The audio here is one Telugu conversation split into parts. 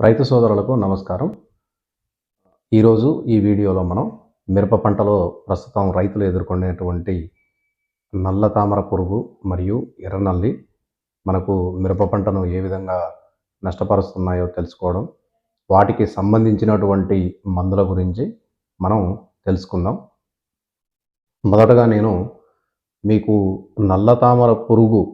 రైతు సోదరులకు నమస్కారం. ఈరోజు ఈ వీడియోలో మనం మిరప పంటలో ప్రస్తుతం రైతులు ఎదుర్కొనేటువంటి నల్ల తామర పురుగు మరియు ఎర్రనల్లి మనకు మిరప పంటను ఏ విధంగా నష్టపరుస్తున్నాయో తెలుసుకోవడం వాటికి సంబంధించినటువంటి మందుల గురించి మనం తెలుసుకుందాం. మొదటగా నేను మీకు నల్ల తామర పురుగు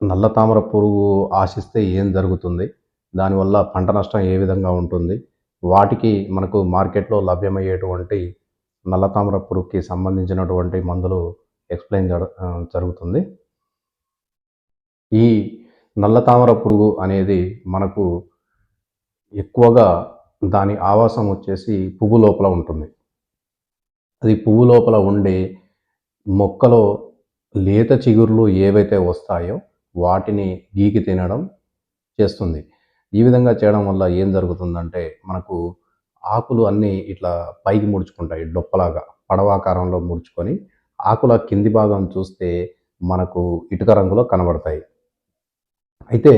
నల్ల తామర పురుగు ఆశిస్తే ఏం జరుగుతుంది? దానివల్ల పంట నష్టం ఏ విధంగా ఉంటుంది? వాటికి మనకు మార్కెట్లో లభ్యమయ్యేటువంటి నల్ల తామర పురుగుకి సంబంధించినటువంటి మందులు ఎక్స్ప్లెయిన్ జరుగుతుంది. ఈ నల్ల తామర పురుగు అనేది మనకు ఎక్కువగా దాని ఆవాసం వచ్చేసి పువ్వు లోపల ఉంటుంది. అది పువ్వు లోపల ఉండే మొక్కలో లేత చిగుర్లు ఏవైతే వస్తాయో వాటిని గీకి తినడం చేస్తుంది. ఈ విధంగా చేయడం వల్ల ఏం జరుగుతుందంటే మనకు ఆకులు అన్నీ ఇట్లా పైకి ముడుచుకుంటాయి డొప్పలాగా పడవాకారంలో ముడుచుకొని ఆకుల కింది భాగం చూస్తే మనకు ఇటుక రంగులో కనబడతాయి. అయితే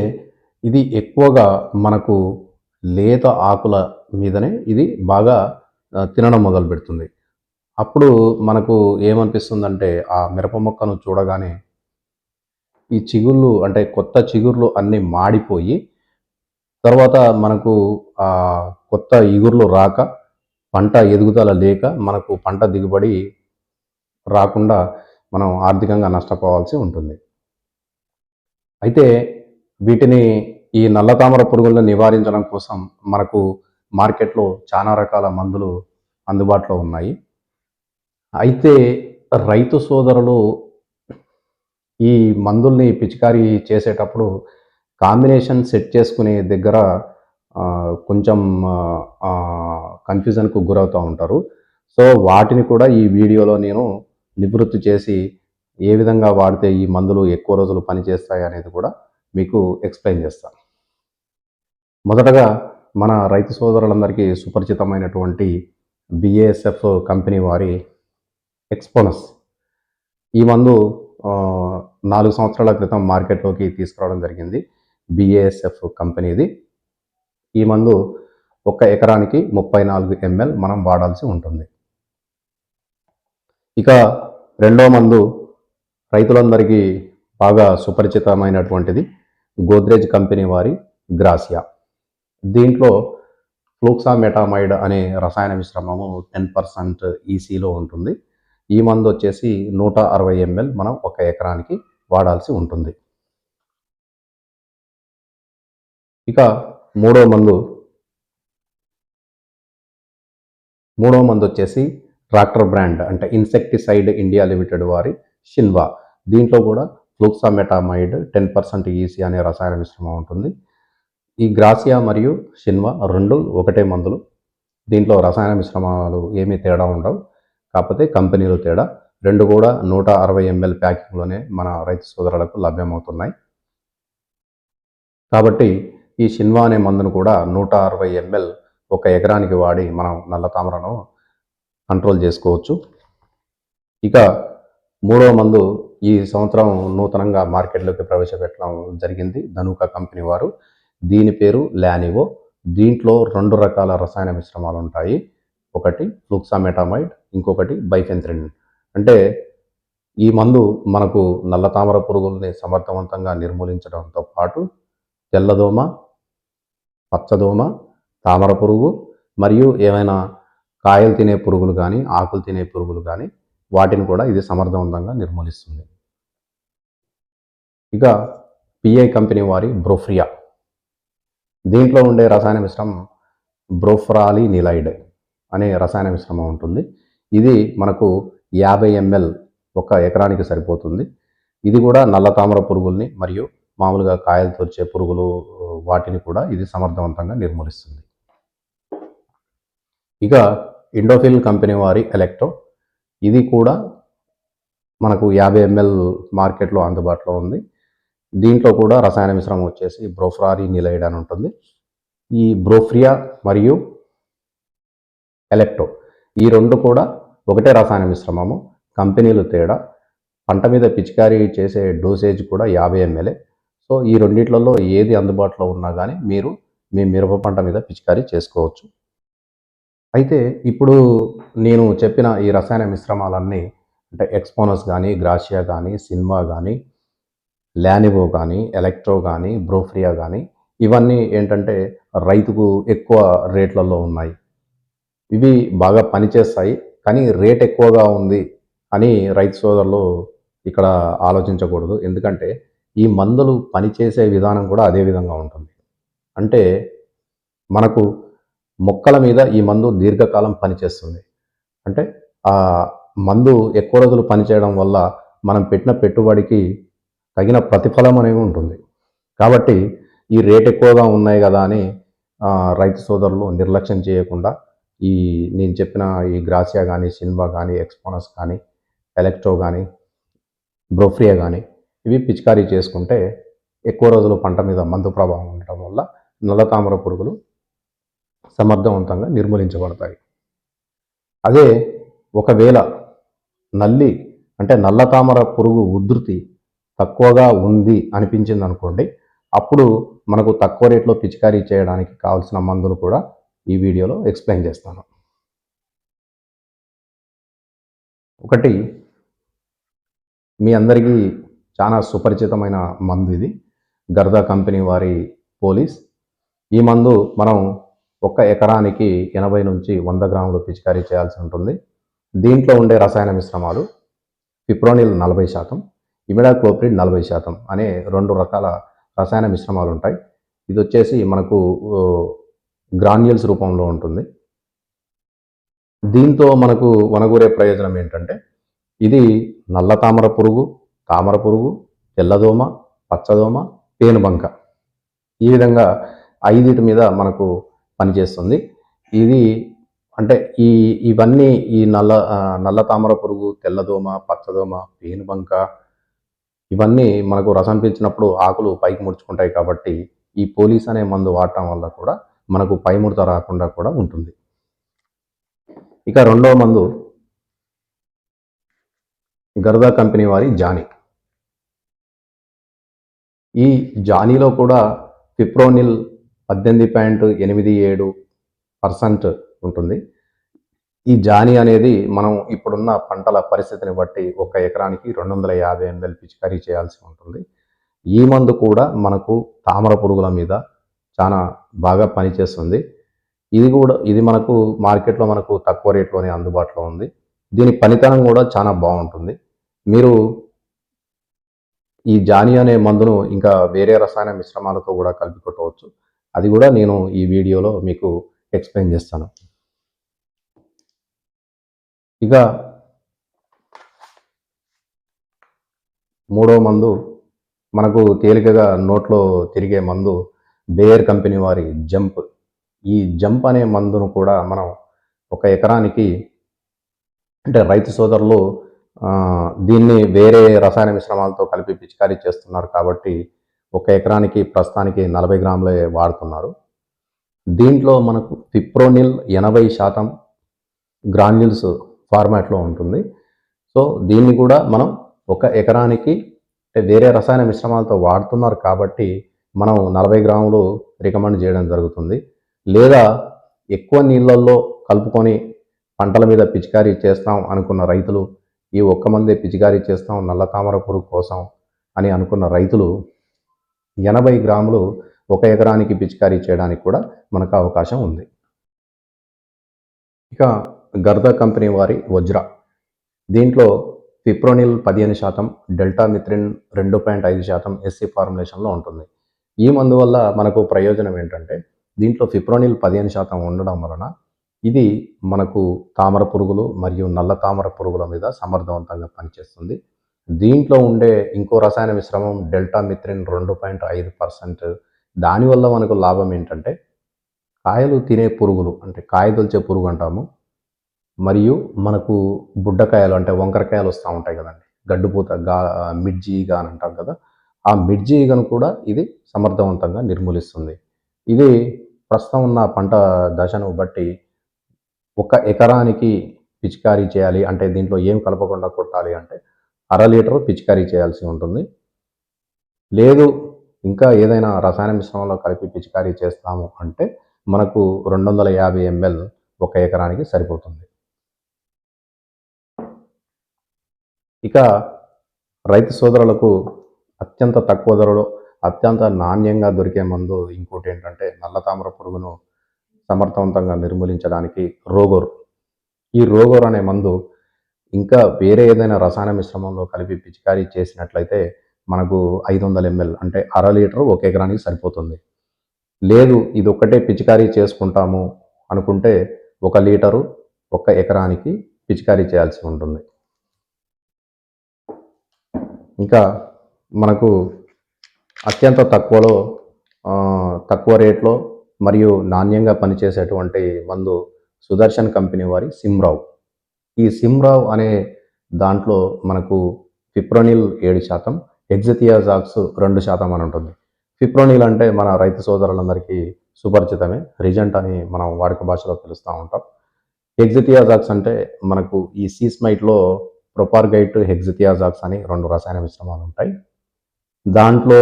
ఇది ఎక్కువగా మనకు లేత ఆకుల మీదనే ఇది బాగా తినడం మొదలు పెడుతుంది అప్పుడు మనకు ఏమనిపిస్తుందంటే ఆ మిరప మొక్కను చూడగానే ఈ చిగుళ్ళు అంటే కొత్త చిగుర్లు అన్నీ మాడిపోయి తర్వాత మనకు కొత్త ఇగుర్లు రాక పంట ఎదుగుదల లేక మనకు పంట దిగుబడి రాకుండా మనం ఆర్థికంగా నష్టపోవాల్సి ఉంటుంది. అయితే వీటిని ఈ నల్ల తామర పురుగులను నివారించడం కోసం మనకు మార్కెట్లో చాలా రకాల మందులు అందుబాటులో ఉన్నాయి. అయితే రైతు సోదరులు ఈ మందుల్ని పిచికారీ చేసేటప్పుడు కాంబినేషన్ సెట్ చేసుకునే దగ్గర కొంచెం కన్ఫ్యూజన్కు గురవుతూ ఉంటారు. సో వాటిని కూడా ఈ వీడియోలో నేను నివృత్తి చేసి ఏ విధంగా వాడితే ఈ మందులు ఎక్కువ రోజులు పనిచేస్తాయి అనేది కూడా మీకు ఎక్స్ప్లెయిన్ చేస్తాను మొదటగా మన రైతు సోదరులందరికీ సుపరిచితమైనటువంటి బిఏఎస్ఎఫ్ కంపెనీ వారి ఎక్స్పోనస్. ఈ మందు నాలుగు సంవత్సరాల క్రితం మార్కెట్లోకి తీసుకురావడం జరిగింది. బిఏఎస్ఎఫ్ కంపెనీది ఈ మందు ఒక్క ఎకరానికి ముప్పై నాలుగు ఎంఎల్ మనం వాడాల్సి ఉంటుంది. ఇక రెండో మందు రైతులందరికీ బాగా సుపరిచితమైనటువంటిది గోద్రేజ్ కంపెనీ వారి గ్రాసియా. దీంట్లో ఫ్లూక్సామెటామైడ్ అనే రసాయన మిశ్రమము టెన్ పర్సెంట్ ఈసీలో ఉంటుంది. ఈ మందు వచ్చేసి నూట అరవై ఎంఎల్ మనం ఒక ఎకరానికి వాడాల్సి ఉంటుంది. ఇక మూడో మందు. మూడో మందు వచ్చేసి ట్రాక్టర్ బ్రాండ్ అంటే ఇన్సెక్టిసైడ్ ఇండియా లిమిటెడ్ వారి షిన్వా. దీంట్లో కూడా ఫ్లూక్సామెటామైడ్ టెన్ పర్సెంట్ ఈసీ అనే రసాయన మిశ్రమం ఉంటుంది. ఈ గ్రాసియా మరియు షిన్వా రెండు ఒకటే మందులు. దీంట్లో రసాయన మిశ్రమాలు ఏమీ తేడా ఉండవు. కాకపోతే కంపెనీలు తేడా. రెండు కూడా నూట అరవై ఎంఎల్ ప్యాకింగ్లోనే మన రైతు సోదరులకు లభ్యమవుతున్నాయి. కాబట్టి ఈ షిన్వా అనే మందును కూడా నూట అరవై ఎంఎల్ ఒక ఎకరానికి వాడి మనం నల్ల తామరను కంట్రోల్ చేసుకోవచ్చు. ఇక మూడవ మందు ఈ సంవత్సరం నూతనంగా మార్కెట్లోకి ప్రవేశపెట్టడం జరిగింది ధనుక కంపెనీ వారు. దీని పేరు లానివో. దీంట్లో రెండు రకాల రసాయన మిశ్రమాలు ఉంటాయి ఒకటి ఫ్లూక్సామెటామైడ్ ఇంకొకటి బైఫెన్థ్రిన్ అంటే ఈ మందు మనకు నల్ల తామర పురుగుల్ని సమర్థవంతంగా నిర్మూలించడంతో పాటు తెల్లదోమ పచ్చదోమ తామర పురుగు మరియు ఏమైనా కాయలు తినే పురుగులు కానీ ఆకులు తినే పురుగులు కానీ వాటిని కూడా ఇది సమర్థవంతంగా నిర్మూలిస్తుంది. ఇక పిఐ కంపెనీ వారి బ్రోఫ్రియా. దీంట్లో ఉండే రసాయన మిశ్రమం బ్రోఫ్రాలి నిలైడ్ అనే రసాయన మిశ్రమం ఉంటుంది. ఇది మనకు యాభై ఎంఎల్ ఒక ఎకరానికి సరిపోతుంది. ఇది కూడా నల్ల తామర పురుగుల్ని మరియు మామూలుగా కాయలు తొచ్చే పురుగులు వాటిని కూడా ఇది సమర్థవంతంగా నిర్మూలిస్తుంది. ఇక ఇండోఫిల్ కంపెనీ వారి ఎలక్ట్రో ఇది కూడా మనకు యాభై ఎంఎల్ మార్కెట్లో అందుబాటులో ఉంది. దీంట్లో కూడా రసాయన మిశ్రమం వచ్చేసి బ్రోఫ్రారి నిలైడ్ అని ఉంటుంది. ఈ బ్రోఫ్రియా మరియు ఎలక్ట్రో ఈ రెండు కూడా ఒకటే రసాయన మిశ్రమము. కంపెనీలు తేడా. పంట మీద పిచికారీ చేసే డోసేజ్ కూడా యాభై ఎంఎల్ఏ. సో ఈ రెండిట్లలో ఏది అందుబాటులో ఉన్నా కానీ మీరు మీ మిరప పంట మీద పిచికారీ చేసుకోవచ్చు. అయితే ఇప్పుడు నేను చెప్పిన ఈ రసాయన మిశ్రమాలన్నీ అంటే ఎక్స్పోనస్ కానీ గ్రాషియా కానీ సిన్మా కానీ లానివో కానీ ఎలక్ట్రో కానీ బ్రోఫ్రియా కానీ ఇవన్నీ ఏంటంటే రైతుకు ఎక్కువ రేట్లలో ఉన్నాయి. ఇవి బాగా పనిచేస్తాయి. కానీ రేట్ ఎక్కువగా ఉంది అని రైతు సోదరులు ఇక్కడ ఆలోచించకూడదు. ఎందుకంటే ఈ మందులు పనిచేసే విధానం కూడా అదే విధంగా ఉంటుంది. అంటే మనకు మొక్కల మీద ఈ మందు దీర్ఘకాలం పనిచేస్తుంది. అంటే ఆ మందు ఎక్కువ రోజులు పనిచేయడం వల్ల మనం పెట్టిన పెట్టుబడికి తగిన ప్రతిఫలం అనేవి ఉంటుంది. కాబట్టి ఈ రేట్ ఎక్కువగా ఉన్నాయి కదా అని రైతు సోదరులు నిర్లక్ష్యం చేయకుండా ఈ నేను చెప్పిన ఈ గ్రాసియా కానీ సిన్వా కానీ ఎక్స్పోనస్ కానీ ఎలక్ట్రో కానీ బ్రోఫ్రియా కానీ ఇవి పిచికారీ చేసుకుంటే ఎక్కువ రోజులు పంట మీద మందు ప్రభావం ఉండటం వల్ల నల్ల తామర పురుగులు సమర్థవంతంగా నిర్మూలించబడతాయి. అదే ఒకవేళ నల్లి అంటే నల్ల తామర పురుగు ఉధృతి తక్కువగా ఉంది అనిపించింది అనుకోండి అప్పుడు మనకు తక్కువ రేట్లో పిచికారీ చేయడానికి కావాల్సిన మందులు కూడా ఈ వీడియోలో ఎక్స్ప్లెయిన్ చేస్తాను. ఒకటి మీ అందరికీ చాలా సుపరిచితమైన మందు ఇది గర్దా కంపెనీ వారి పోలీస్. ఈ మందు మనం ఒక్క ఎకరానికి ఎనభై నుంచి వంద గ్రాములు పిచికారీ చేయాల్సి ఉంటుంది. దీంట్లో ఉండే రసాయన మిశ్రమాలు పిప్రోనిల్ నలభై శాతం ఇమిడాక్లోప్రిడ్ నలభై శాతం అనే రెండు రకాల రసాయన మిశ్రమాలు ఉంటాయి. ఇది వచ్చేసి మనకు గ్రాన్యూల్స్ రూపంలో ఉంటుంది. దీంతో మనకు వనగూరే ప్రయోజనం ఏంటంటే ఇది నల్ల తామర పురుగు తామర పురుగు తెల్లదోమ పచ్చదోమ పేనుబంక. ఈ విధంగా ఐదిటి మీద మనకు పనిచేస్తుంది. ఇది అంటే ఈ ఇవన్నీ ఈ నల్ల నల్ల తామర పురుగు తెల్లదోమ పచ్చదోమ పేనుబంక ఇవన్నీ మనకు రసం పీల్చినప్పుడు ఆకులు పైకి ముడుచుకుంటాయి కాబట్టి ఈ పోలీస్ అనే మందు వాడటం వల్ల కూడా మనకు పై ముడత రాకుండా కూడా ఉంటుంది. ఇక రెండవ మందు గర్దా కంపెనీ వారి జానీ. ఈ జానీలో కూడా ఫిప్రోనిల్ పద్దెనిమిది పాయింట్ ఎనిమిది ఏడు పర్సెంట్ ఉంటుంది. ఈ జానీ అనేది మనం ఇప్పుడున్న పంటల పరిస్థితిని బట్టి ఒక ఎకరానికి రెండు వందల యాభై ఎంఎల్ పిచికారీ చేయాల్సి ఉంటుంది. ఈ మందు కూడా మనకు తామర పురుగుల మీద చాలా బాగా పనిచేస్తుంది. ఇది కూడా ఇది మనకు మార్కెట్లో మనకు తక్కువ రేట్లోనే అందుబాటులో ఉంది. దీని పనితనం కూడా చాలా బాగుంటుంది. మీరు ఈ జానీ అనే మందును ఇంకా వేరే రసాయన మిశ్రమాలతో కూడా కలిపి కొట్టవచ్చు. అది కూడా నేను ఈ వీడియోలో మీకు ఎక్స్ప్లెయిన్ చేస్తాను. ఇక మూడో మందు మనకు తేలికగా నోట్లో తిరిగే మందు బేయర్ కంపెనీ వారి జంప్ ఈ జంప్ అనే మందును కూడా మనం ఒక ఎకరానికి అంటే రైతు సోదరులు దీన్ని వేరే రసాయన మిశ్రమాలతో కలిపి పిచికారీ చేస్తున్నారు కాబట్టి ఒక ఎకరానికి ప్రస్తుతానికి నలభై గ్రాములే వాడుతున్నారు. దీంట్లో మనకు ఫిప్రోనిల్ ఎనభై శాతం గ్రాన్యుల్స్ ఫార్మాట్లో ఉంటుంది. సో దీన్ని కూడా మనం ఒక ఎకరానికి అంటే వేరే రసాయన మిశ్రమాలతో వాడుతున్నారు కాబట్టి మనం నలభై గ్రాములు రికమెండ్ చేయడం జరుగుతుంది. లేదా ఎక్కువ నీళ్ళల్లో కలుపుకొని పంటల మీద పిచికారీ చేస్తాం అనుకున్న రైతులు ఈ ఒక్క మందే పిచికారీ చేస్తాం నల్ల తామర పురుగు కోసం అని అనుకున్న రైతులు ఎనభై గ్రాములు ఒక ఎకరానికి పిచికారీ చేయడానికి కూడా మనకు అవకాశం ఉంది. ఇక గర్దా కంపెనీ వారి వజ్ర. దీంట్లో ఫిప్రోనిల్ పదిహేను శాతం డెల్టా మిత్రిన్ రెండు పాయింట్ ఐదు శాతం ఎస్సీ ఫార్ములేషన్లో ఉంటుంది. ఈ మందు వల్ల మనకు ప్రయోజనం ఏంటంటే దీంట్లో ఫిప్రోనిల్ పదిహేను శాతం ఉండడం వలన ఇది మనకు తామర పురుగులు మరియు నల్ల తామర పురుగుల మీద సమర్థవంతంగా పనిచేస్తుంది. దీంట్లో ఉండే ఇంకో రసాయన మిశ్రమం డెల్టా మిత్రిన్ రెండు పాయింట్ ఐదు పర్సెంట్. దానివల్ల మనకు లాభం ఏంటంటే కాయలు తినే పురుగులు అంటే కాయ దొలిచే పురుగు అంటాము. మరియు మనకు బుడ్డకాయలు అంటే వంకరకాయలు వస్తూ ఉంటాయి కదండి. గడ్డుపూత గా మిడ్జి గా అని అంటాం కదా. ఆ మిడ్జి ఈగను కూడా ఇది సమర్థవంతంగా నిర్మూలిస్తుంది. ఇది ప్రస్తుతం ఉన్న పంట దశను బట్టి ఒక ఎకరానికి పిచికారీ చేయాలి అంటే దీంట్లో ఏం కలపకుండా కొట్టాలి అంటే అర లీటర్ పిచికారీ చేయాల్సి ఉంటుంది. లేదు ఇంకా ఏదైనా రసాయన మిశ్రమంలో కలిపి పిచికారీ చేస్తాము అంటే మనకు రెండు వందల యాభై ఎంఎల్ ఒక ఎకరానికి సరిపోతుంది. ఇక రైతు సోదరులకు అత్యంత తక్కువ ధరలో అత్యంత నాణ్యంగా దొరికే మందు ఇంకోటి ఏంటంటే నల్ల తామర పురుగును సమర్థవంతంగా నిర్మూలించడానికి రోగోర్. ఈ రోగోర్ అనే మందు ఇంకా వేరే ఏదైనా రసాయన మిశ్రమంలో కలిపి పిచికారీ చేసినట్లయితే మనకు ఐదు వందల ఎంఎల్ అంటే అర లీటర్ ఒక ఎకరానికి సరిపోతుంది. లేదు ఇది ఒక్కటే పిచికారీ చేసుకుంటాము అనుకుంటే ఒక లీటరు ఒక ఎకరానికి పిచికారీ చేయాల్సి ఉంటుంది. ఇంకా మనకు అత్యంత తక్కువలో తక్కువ రేట్లో మరియు నాణ్యంగా పనిచేసేటువంటి మందు సుదర్శన్ కంపెనీ వారి సిమ్రావ్. ఈ సిమ్రావ్ అనే దాంట్లో మనకు ఫిప్రోనిల్ ఏడు శాతం ఎగ్జతియాజాక్స్ రెండు శాతం అని ఉంటుంది. ఫిప్రోనిల్ అంటే మన రైతు సోదరులందరికీ సుపరిచితమే రిజెంట్ అని మనం వాడుక భాషలో పిలుస్తూ ఉంటాం. ఎగ్జిథియాజాక్స్ అంటే మనకు ఈ సీస్మైట్లో ప్రొపార్గైట్ హెగ్జిథియాజాక్స్ అని రెండు రసాయన మిశ్రమాలు ఉంటాయి. దాంట్లో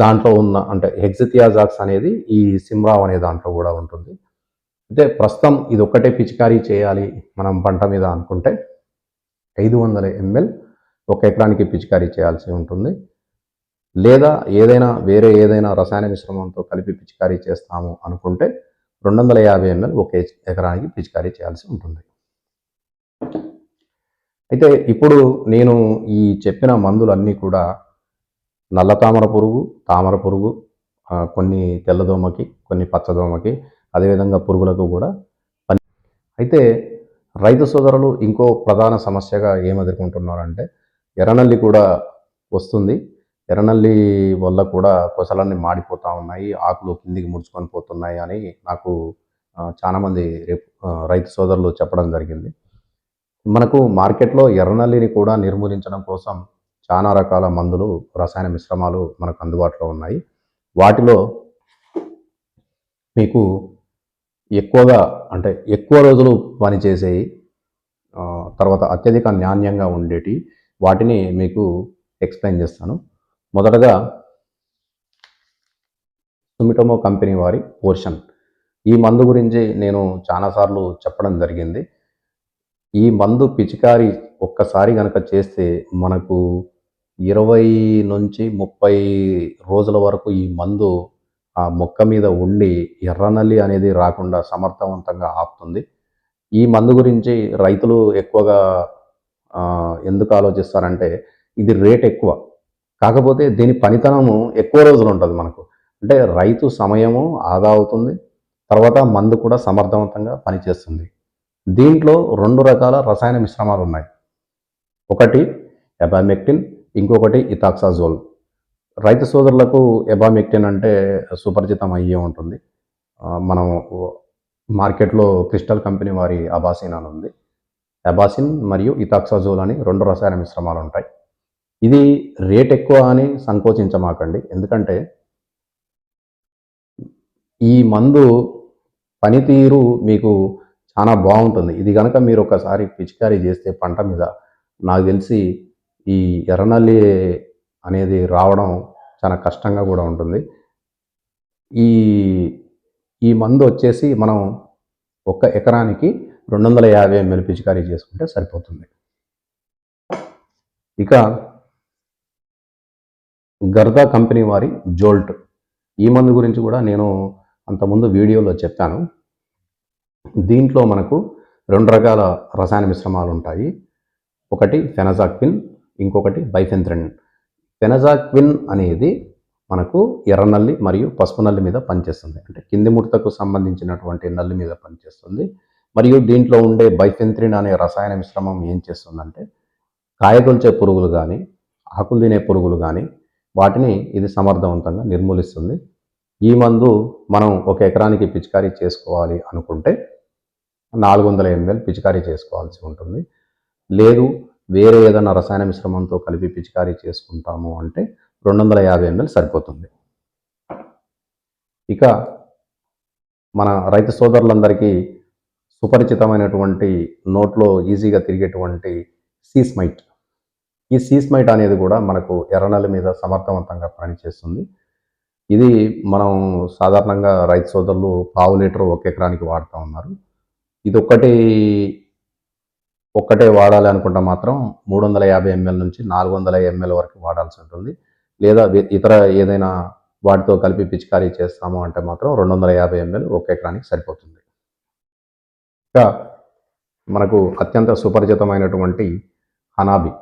దాంట్లో ఉన్న అంటే హెగ్జిథియాజాక్స్ అనేది ఈ సిమ్రావ్ అనే దాంట్లో కూడా ఉంటుంది. అయితే ప్రస్తుతం ఇది ఒక్కటే పిచికారీ చేయాలి మనం పంట మీద అనుకుంటే ఐదు వందల ఎంఎల్ ఒక ఎకరానికి పిచికారీ చేయాల్సి ఉంటుంది. లేదా ఏదైనా వేరే ఏదైనా రసాయన మిశ్రమంతో కలిపి పిచికారీ చేస్తాము అనుకుంటే రెండు వందల యాభై ఎంఎల్ ఒక ఎకరానికి పిచికారీ చేయాల్సి ఉంటుంది. అయితే ఇప్పుడు నేను ఈ చెప్పిన మందులన్నీ కూడా నల్ల తామర పురుగు తామర పురుగు కొన్ని తెల్లదోమకి కొన్ని పచ్చదోమకి అదేవిధంగా పురుగులకు కూడా పని అయితే రైతు సోదరులు ఇంకో ప్రధాన సమస్యగా ఏం ఎదుర్కొంటున్నారంటే ఎర్రనల్లి కూడా వస్తుంది. ఎర్రనల్లి వల్ల కూడా కొసలన్నీ మాడిపోతూ ఉన్నాయి ఆకులు కిందికి ముడుచుకొని పోతున్నాయి అని నాకు చాలామంది రేపు రైతు సోదరులు చెప్పడం జరిగింది. మనకు మార్కెట్లో ఎర్రనల్లిని కూడా నిర్మూలించడం కోసం చాలా రకాల మందులు రసాయన మిశ్రమాలు మనకు అందుబాటులో ఉన్నాయి. వాటిలో మీకు ఎక్కువగా అంటే ఎక్కువ రోజులు పనిచేసేవి తర్వాత అత్యధిక నాణ్యంగా ఉండేటి వాటిని మీకు ఎక్స్ప్లెయిన్ చేస్తాను. మొదటగా సుమిటోమో కంపెనీ వారి పోర్షన్. ఈ మందు గురించి నేను చాలాసార్లు చెప్పడం జరిగింది. ఈ మందు పిచికారి ఒక్కసారి కనుక చేస్తే మనకు ఇరవై నుంచి ముప్పై రోజుల వరకు ఈ మందు ఆ మొక్క మీద ఉండి ఎర్రనల్లి అనేది రాకుండా సమర్థవంతంగా ఆపుతుంది. ఈ మందు గురించి రైతులు ఎక్కువగా ఎందుకు ఆలోచిస్తారంటే ఇది రేట్ ఎక్కువ. కాకపోతే దీని పనితనము ఎక్కువ రోజులు ఉంటుంది మనకు. అంటే రైతు సమయము ఆదా అవుతుంది తర్వాత మందు కూడా సమర్థవంతంగా పనిచేస్తుంది. దీంట్లో రెండు రకాల రసాయన మిశ్రమాలు ఉన్నాయి. ఒకటి ఎబామెక్టిన్ ఇంకొకటి ఇథాక్సాజోల్ రైతు సోదరులకు ఎబామెక్టిన్ అంటే సుపరిచితం అయ్యే ఉంటుంది. మనం మార్కెట్లో క్రిస్టల్ కంపెనీ వారి అబాసిన్ అని ఉంది. అబాసిన్ మరియు ఇథాక్సాజోల్ అని రెండు రసాయన మిశ్రమాలు ఉంటాయి. ఇది రేట్ ఎక్కువ అని సంకోచించమాకండి. ఎందుకంటే ఈ మందు పనితీరు మీకు చాలా బాగుంటుంది. ఇది కనుక మీరు ఒకసారి పిచికారీ చేస్తే పంట మీద నాకు తెలిసి ఈ ఎర్రనల్లి అనేది రావడం చాలా కష్టంగా కూడా ఉంటుంది. ఈ ఈ మందు వచ్చేసి మనం ఒక్క ఎకరానికి రెండు వందల యాభై ఎంఎల్ పిచికారీ చేసుకుంటే సరిపోతుంది. ఇక గర్దా కంపెనీ వారి జోల్ట్. ఈ మందు గురించి కూడా నేను అంతకుముందు వీడియోలో చెప్పాను. దీంట్లో మనకు రెండు రకాల రసాయన మిశ్రమాలు ఉంటాయి. ఒకటి ఫెనజాక్విన్ ఇంకొకటి బైఫెంథ్రిన్. పెనజాక్విన్ అనేది మనకు ఎర్రనల్లి మరియు పసుపు నల్లి మీద పనిచేస్తుంది. అంటే కింది ముడతకు సంబంధించినటువంటి నల్లి మీద పనిచేస్తుంది. మరియు దీంట్లో ఉండే బైఫెంత్రిన్ అనే రసాయన మిశ్రమం ఏం చేస్తుందంటే కాయగొల్చే పురుగులు కానీ ఆకులు తినే పురుగులు కానీ వాటిని ఇది సమర్థవంతంగా నిర్మూలిస్తుంది. ఈ మందు మనం ఒక ఎకరానికి పిచికారీ చేసుకోవాలి అనుకుంటే నాలుగు వందల ఎంఎల్ పిచికారీ చేసుకోవాల్సి ఉంటుంది. లేదు వేరే ఏదైనా రసాయన మిశ్రమంతో కలిపి పిచికారీ చేసుకుంటాము అంటే రెండు వందల యాభై ఎంఎల్ సరిపోతుంది. ఇక మన రైతు సోదరులందరికీ సుపరిచితమైనటువంటి నోట్లో ఈజీగా తిరిగేటువంటి సీస్మైట్ ఈ సీస్మైట్ అనేది కూడా మనకు ఎర్రనల మీద సమర్థవంతంగా పనిచేస్తుంది. ఇది మనం సాధారణంగా రైతు సోదరులు పావు లీటర్ ఒక ఎకరానికి వాడుతూ ఉన్నారు. ఇది ఒక్కటి ఒక్కటే వాడాలి అనుకుంటే మాత్రం మూడు వందల యాభై ఎంఎల్ నుంచి నాలుగు వందల ఎంఎల్ వరకు వాడాల్సి ఉంటుంది. లేదా ఇతర ఏదైనా వాటితో కలిపి పిచికారీ చేస్తాము అంటే మాత్రం రెండు వందల యాభై ఎంఎల్ ఒక ఎకరానికి సరిపోతుంది. ఇంకా మనకు అత్యంత సుపరిచితమైనటువంటి హనాబీ.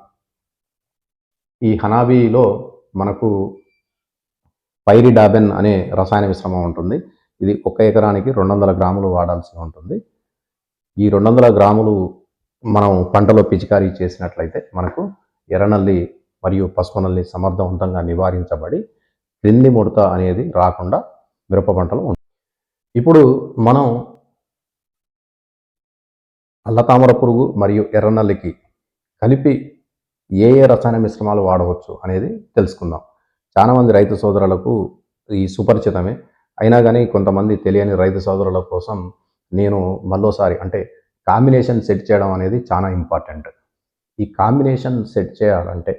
ఈ హనాబీలో మనకు పైరిడాబెన్ అనే రసాయన మిశ్రమం ఉంటుంది. ఇది ఒక ఎకరానికి రెండు వందల గ్రాములు వాడాల్సి ఉంటుంది. ఈ రెండు వందల గ్రాములు మనం పంటలో పిచికారీ చేసినట్లయితే మనకు ఎర్రనల్లి మరియు పసుపు నల్లి సమర్థవంతంగా నివారించబడి క్రింది ముడత అనేది రాకుండా మిరప పంటలు ఇప్పుడు మనం అల్లతామర పురుగు మరియు ఎర్రనల్లికి కలిపి ఏ ఏ రసాయన మిశ్రమాలు వాడవచ్చు అనేది తెలుసుకుందాం. చాలామంది రైతు సోదరులకు ఈ సుపరిచితమే. అయినా కానీ కొంతమంది తెలియని రైతు సోదరుల కోసం నేను మరోసారి అంటే కాంబినేషన్ సెట్ చేయడం అనేది చాలా ఇంపార్టెంట్. ఈ కాంబినేషన్ సెట్ చేయాలంటే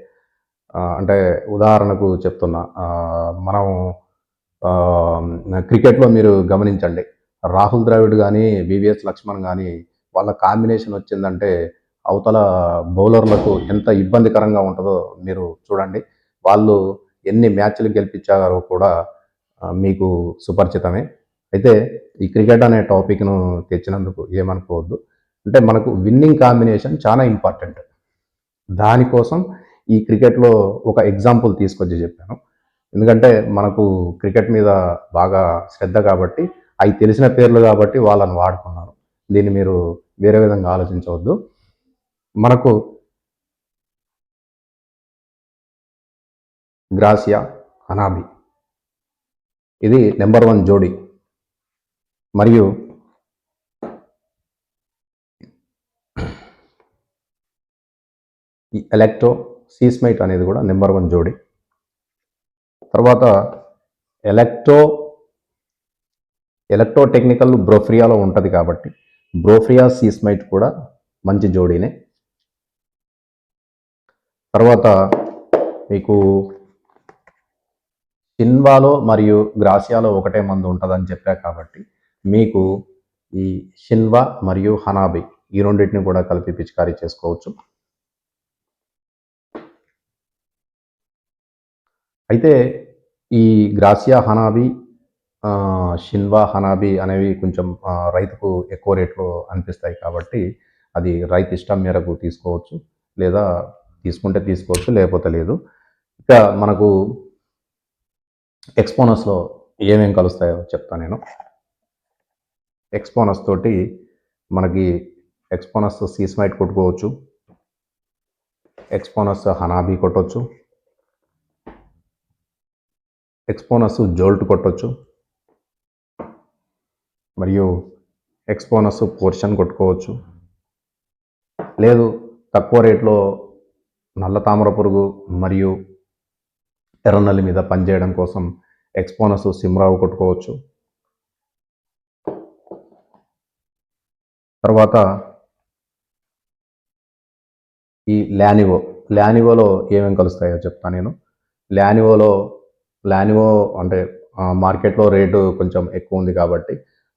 అంటే ఉదాహరణకు చెప్తున్నా మనం క్రికెట్లో మీరు గమనించండి రాహుల్ ద్రావిడ్ కానీ వివిఎస్ లక్ష్మణ్ కానీ వాళ్ళ కాంబినేషన్ వచ్చిందంటే అవతల బౌలర్లకు ఎంత ఇబ్బందికరంగా ఉంటుందో మీరు చూడండి. వాళ్ళు ఎన్ని మ్యాచ్లు గెలిపించారో కూడా మీకు సుపరిచితమే. అయితే ఈ క్రికెట్ అనే టాపిక్ను తెచ్చినందుకు ఏమనుకోవద్దు. అంటే మనకు విన్నింగ్ కాంబినేషన్ చాలా ఇంపార్టెంట్. దానికోసం ఈ క్రికెట్లో ఒక ఎగ్జాంపుల్ తీసుకొచ్చి చెప్పాను. ఎందుకంటే మనకు క్రికెట్ మీద బాగా శ్రద్ధ కాబట్టి అవి తెలిసిన పేర్లు కాబట్టి వాళ్ళని వాడుకున్నాను దీన్ని మీరు వేరే విధంగా ఆలోచించవద్దు. మనకు గ్రాసియా అనాబి ఇది నెంబర్ వన్ జోడి. మరియు ఈ ఎలక్ట్రో సీస్మైట్ అనేది కూడా నెంబర్ వన్ జోడి. తర్వాత ఎలక్ట్రో ఎలక్ట్రో టెక్నికల్ బ్రోఫ్రియాలో ఉంటుంది కాబట్టి బ్రోఫ్రియా సీస్మైట్ కూడా మంచి జోడీనే. తర్వాత మీకు షిన్వాలో మరియు గ్రాసియాలో ఒకటే మందు ఉంటుందని చెప్పా కాబట్టి మీకు ఈ షిన్వా మరియు హనాబి ఈ రెండింటిని కూడా కలిపి పిచికారీ చేసుకోవచ్చు. అయితే ఈ గ్రాసియా హనాబి షిన్వా హనాబి అనేవి కొంచెం రైతుకు ఎక్కువ రేట్లో అనిపిస్తాయి కాబట్టి అది రైతు ఇష్టం మేరకు తీసుకోవచ్చు లేదా తీసుకుంటే తీసుకోవచ్చు లేకపోతే లేదు. ఇక మనకు ఎక్స్పోనస్లో ఏమేం కలుస్తాయో చెప్తాను నేను. ఎక్స్పోనస్ తోటి మనకి ఎక్స్పోనస్ సీస్మైట్ కొట్టుకోవచ్చు ఎక్స్పోనస్ హనాబీ కొట్టవచ్చు ఎక్స్పోనస్ జోల్ట్ కొట్టచ్చు. మరియు ఎక్స్పోనస్ పోర్షన్ కొట్టుకోవచ్చు. లేదు తక్కువ రేట్లో నల్ల తామర పురుగు మరియు ఎర్రనల్లి మీద పనిచేయడం కోసం ఎక్స్పోనస్ సిమ్రావు కొట్టుకోవచ్చు. తర్వాత ఈ ల్యానివో ల్యానివోలో ఏమేమి కలుస్తాయో చెప్తాను నేను. ల్యానివోలో ల్యానివో అంటే మార్కెట్లో రేటు కొంచెం ఎక్కువ ఉంది కాబట్టి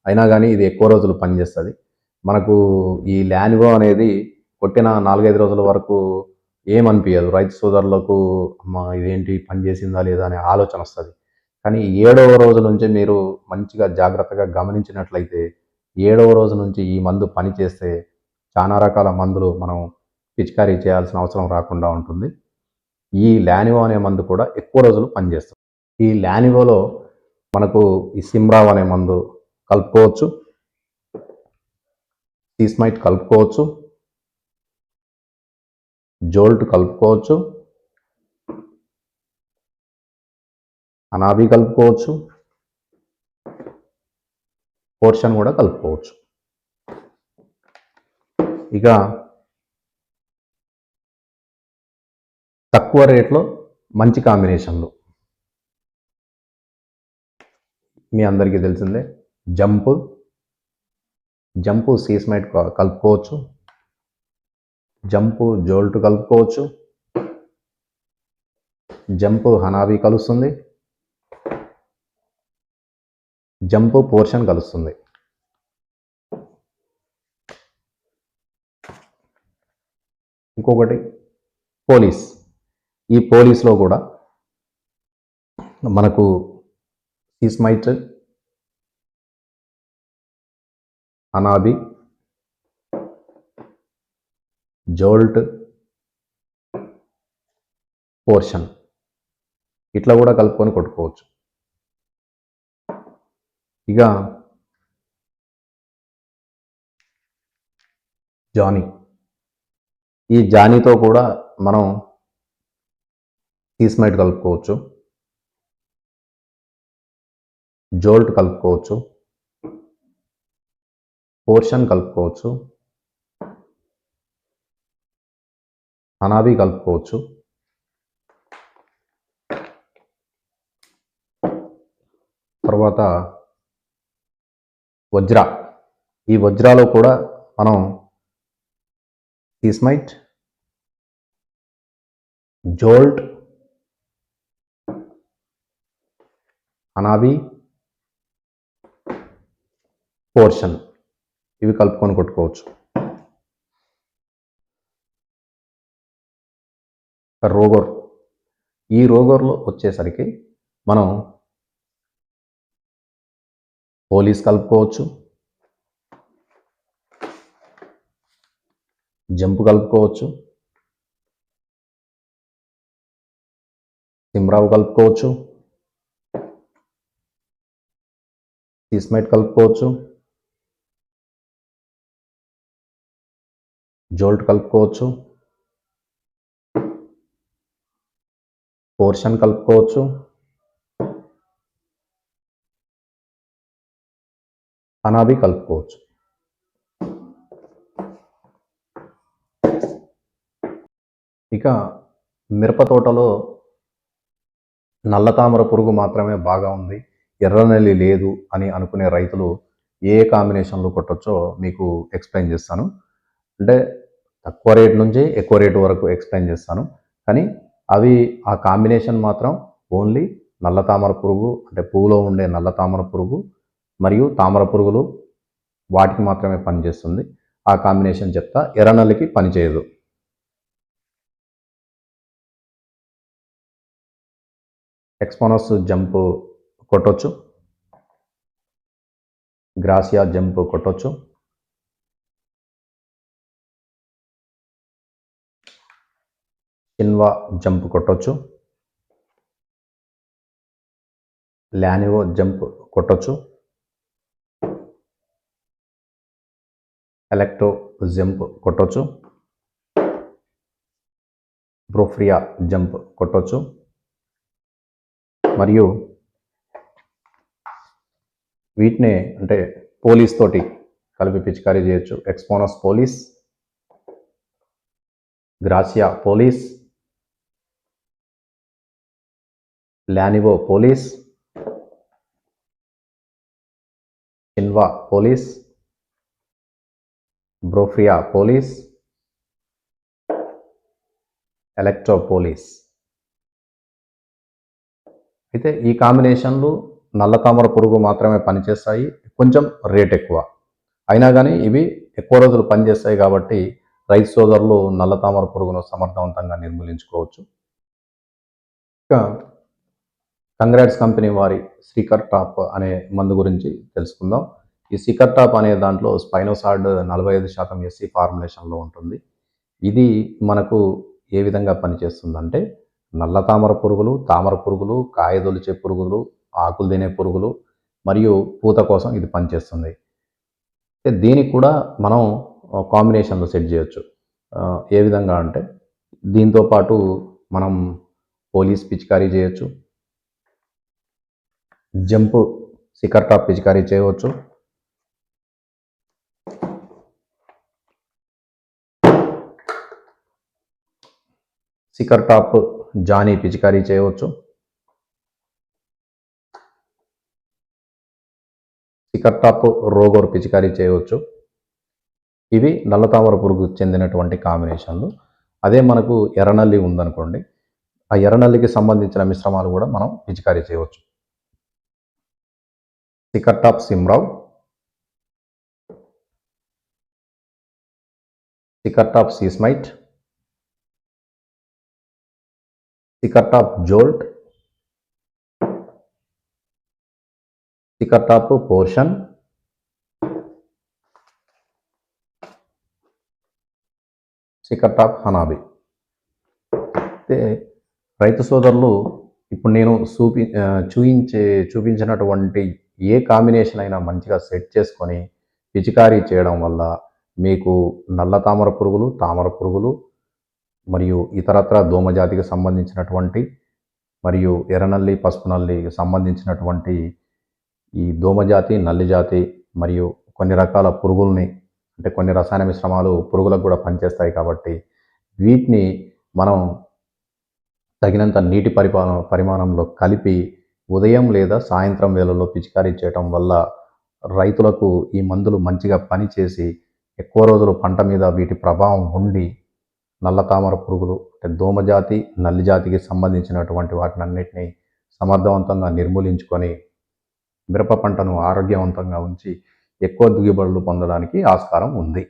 అయినా కానీ ఇది ఎక్కువ రోజులు పనిచేస్తుంది. మనకు ఈ లానివో అనేది కొట్టిన నాలుగైదు రోజుల వరకు ఏమనిపించదు రైతు సోదరులకు అమ్మా ఇదేంటి పని చేసిందా లేదా అనే ఆలోచన వస్తుంది. కానీ ఏడవ రోజు నుంచి మీరు మంచిగా జాగ్రత్తగా గమనించినట్లయితే ఏడవ రోజు నుంచి ఈ మందు పని చేస్తే చాలా రకాల మందులు మనం పిచికారీ చేయాల్సిన అవసరం రాకుండా ఉంటుంది. ఈ లానివో అనే మందు కూడా ఎక్కువ రోజులు పనిచేస్తుంది. ఈ లానివోలో మనకు ఈ సిమ్రావ్ అనే మందు కలుపుకోవచ్చు. సీస్మైట్ కలుపుకోవచ్చు. జోల్ట్ కలుపుకోవచ్చు. అనాబి కలుపుకోవచ్చు. పోర్షన్ కూడా కలుపుకోవచ్చు. ఇక తక్కువ రేట్లో మంచి కాంబినేషన్లు. మీ అందరికీ తెలిసిందే. జంపు. జంపు సీస్మైట్ క- కలుపుకోవచ్చు. జంపు జోల్ట్ కలుపుకోవచ్చు. జంపు హనాబీ కలుస్తుంది. జంప్ పోర్షన్ కలుస్తుంది. ఇంకొకటి పోలీస్. ఈ పోలీస్లో కూడా మనకు సీస్మైట్ అనాబి జోల్ట్ పోర్షన్ ఇట్లా కూడా కలుపుకొని కొట్టుకోవచ్చు. ఇక జానీ. ఈ జానీతో కూడా మనం సీస్మైట్ కలుపుకోవచ్చు. జోల్ట్ కలుపుకోవచ్చు. పోర్షన్ కలుపుకోవచ్చు. అనాబి కలుపుకోవచ్చు. తర్వాత వజ్ర. ఈ వజ్రాలో కూడా మనం సీస్మైట్ జోల్ట్ అనాబి పోర్షన్ ఇవి కలుపుకొని కొట్టుకోవచ్చు. రోగోర్. ఈ రోగోర్లో వచ్చేసరికి మనం పోలీస్ కలుపుకోవచ్చు. జంప్ కలుపుకోవచ్చు. సిమ్రావు కలుపుకోవచ్చు. సీస్మైట్ కలుపుకోవచ్చు. జోల్ట్ కలుపుకోవచ్చు. పోర్షన్ కలుపుకోవచ్చు. అనాబి కలుపుకోవచ్చు. ఇక మిరప తోటలో నల్ల తామర పురుగు మాత్రమే బాగా ఉంది. ఎర్రనెల్లి లేదు అని అనుకునే రైతులు ఏ కాంబినేషన్లో కొట్టొచ్చో మీకు ఎక్స్ప్లెయిన్ చేస్తాను. అంటే తక్కువ రేట్ నుంచి ఎక్కువ రేటు వరకు ఎక్స్ప్లెయిన్ చేస్తాను. కానీ అవి ఆ కాంబినేషన్ మాత్రం ఓన్లీ నల్ల తామర పురుగు అంటే పువ్వులో ఉండే నల్ల తామర పురుగు మరియు తామర పురుగులు వాటికి మాత్రమే పనిచేస్తుంది ఆ కాంబినేషన్ చెప్తా ఎర్రనల్లికి పనిచేయదు ఎక్స్పోనస్ జంప్ కొట్టొచ్చు. గ్రాసియా జంప్ కొట్టొచ్చు. చిన్వా జంప్ కొట్టొచ్చు. లానివో జంప్ కొట్టొచ్చు. ఎలక్టో జంప్ కొట్టొచ్చు. బ్రోఫ్రియా జంప్ కొట్టొచ్చు. మరియు వీటినే అంటే పోలీస్ తోటి కలిపి పిచికారీ చేయొచ్చు. Exponus plus Gracia plus Lanevo plus. Shinwa plus. Brofreya plus. Electro plus. అయితే ఈ కాంబినేషన్లు నల్ల తామర పురుగు మాత్రమే పనిచేస్తాయి కొంచెం రేట్ ఎక్కువ. అయినా కానీ ఇవి ఎక్కువ రోజులు పనిచేస్తాయి కాబట్టి రైతు సోదరులు నల్ల తామర పురుగును సమర్థవంతంగా నిర్మూలించుకోవచ్చు. ఇంకా కంగ్రాట్స్ కంపెనీ వారి సీకర్ టాప్ అనే మందు గురించి తెలుసుకుందాం. ఈ సికర్ టాప్ అనే దాంట్లో స్పైనోసార్డ్ నలభై ఐదు శాతం ఎస్సీ ఫార్ములేషన్లో ఉంటుంది. ఇది మనకు ఏ విధంగా పనిచేస్తుందంటే నల్ల తామర పురుగులు తామర పురుగులు కాయదొలిచే పురుగులు ఆకులు తినే పురుగులు మరియు పూత కోసం ఇది పనిచేస్తుంది. దీనికి కూడా మనం కాంబినేషన్లో సెట్ చేయొచ్చు. ఏ విధంగా అంటే దీంతో పాటు మనం పోలీస్ పిచికారీ చేయొచ్చు. జంప్ సికర్ టాప్ పిచికారీ చేయవచ్చు. సికర్ టాప్ జానీ పిచికారీ చేయవచ్చు. సికర్ టాప్ రోగోర్ పిచికారీ చేయవచ్చు. ఇవి నల్లతామర పురుగు చెందినటువంటి కాంబినేషన్లు. అదే మనకు ఎర్రనల్లి ఉందనుకోండి ఆ ఎర్రనల్లికి సంబంధించిన మిశ్రమాలు కూడా మనం పిచికారీ చేయవచ్చు. సికట్టాప్ సిమ్రావ్ సికట్టాప్ సీస్మైట్ సికట్టాప్ జోల్ట్ సికట్టాప్ పోర్షన్ సికట్టాప్ హనాబి అయితే రైతు సోదరులు ఇప్పుడు నేను చూపి చూపించే చూపించినటువంటి ఏ కాంబినేషన్ అయినా మంచిగా సెట్ చేసుకొని పిచికారీ చేయడం వల్ల మీకు నల్ల తామర పురుగులు తామర పురుగులు మరియు ఇతరత్ర దోమజాతికి సంబంధించినటువంటి మరియు ఎర్రనల్లి పసుపు నల్లికి సంబంధించినటువంటి ఈ దోమజాతి నల్లి జాతి మరియు కొన్ని రకాల పురుగుల్ని అంటే కొన్ని రసాయన మిశ్రమాలు పురుగులకు కూడా పనిచేస్తాయి కాబట్టి వీటిని మనం తగినంత నీటి పరిపాలన పరిమాణంలో కలిపి ఉదయం లేదా సాయంత్రం వేళల్లో పిచికారీ చేయటం వల్ల రైతులకు ఈ మందులు మంచిగా పనిచేసి ఎక్కువ రోజులు పంట మీద వీటి ప్రభావం ఉండి నల్ల తామర పురుగులు అంటే దోమజాతి నల్లి జాతికి సంబంధించినటువంటి వాటిని అన్నిటినీ సమర్థవంతంగా నిర్మూలించుకొని మిరప పంటను ఆరోగ్యవంతంగా ఉంచి ఎక్కువ దిగుబడులు పొందడానికి ఆస్కారం ఉంది.